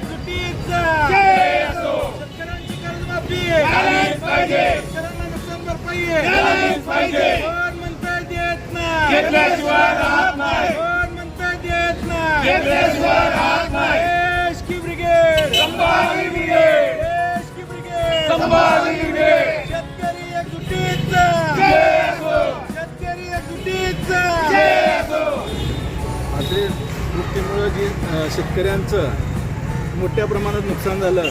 तुटीचा जय शेतकऱ्यांची पाहिजे. शेतकऱ्यांना नुकसान पाहिजे. देत शेतकऱ्यांचं मोठ्या प्रमाणात नुकसान झालं.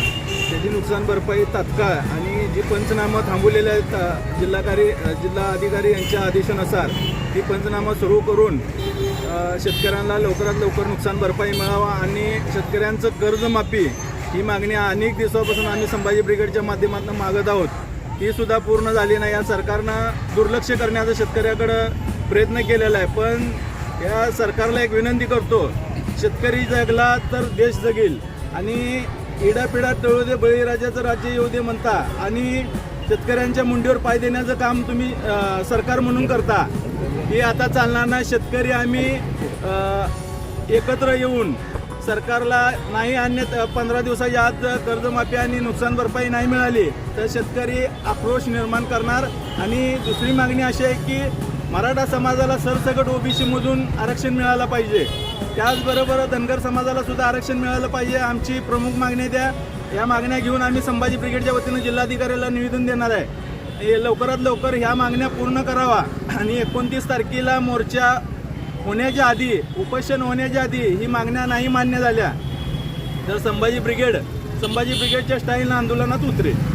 त्याची नुकसान भरपाई तात्काळ आणि जी पंचनामा थांबवलेले आहेत जिल्हाकारी जिल्हा अधिकारी यांच्या आदेशानुसार ती पंचनामा सुरू करून शेतकऱ्यांना लवकरात लवकर नुकसान भरपाई मिळावा आणि शेतकऱ्यांचं कर्जमाफी ही मागणी अनेक दिवसापासून आम्ही संभाजी ब्रिगेडच्या माध्यमातून मागत आहोत. ती सुद्धा पूर्ण झाली नाही. या सरकारनं दुर्लक्ष करण्याचा शेतकऱ्याकडं प्रयत्न केलेला आहे. पण या सरकारला एक विनंती करतो शेतकरी जगला तर देश जगेल. आणि इडापिडा टळू दे बळीराजाचं राज्य येऊ दे म्हणता आणि शेतकऱ्यांच्या मुंडीवर पाय देण्याचं काम तुम्ही सरकार म्हणून करता हे आता चालणार ना शेतकरी आम्ही एकत्र येऊन सरकारला नाही आणण्यात पंधरा दिवसाच्या आत कर्जमाफी आणि नुकसान भरपाई नाही मिळाली तर शेतकरी आक्रोश निर्माण करणार. आणि दुसरी मागणी अशी आहे की मराठा समाजाला सरसकट ओबीसीमधून आरक्षण मिळालं पाहिजे. त्याचबरोबर धनगर समाजाला सुद्धा आरक्षण मिळालं पाहिजे. आमची प्रमुख मागणी द्या या मागण्या घेऊन आम्ही संभाजी ब्रिगेडच्या वतीनं जिल्हाधिकाऱ्याला निवेदन देणार आहे. हे लवकरात लवकर ह्या मागण्या पूर्ण करावा. आणि एकोणतीस तारखेला मोर्चा होण्याच्या आधी उपोषण होण्याच्या आधी ही मागण्या नाही मान्य झाल्या. तर संभाजी ब्रिगेड संभाजी ब्रिगेडच्या स्टाईलनं आंदोलनात उतरेल.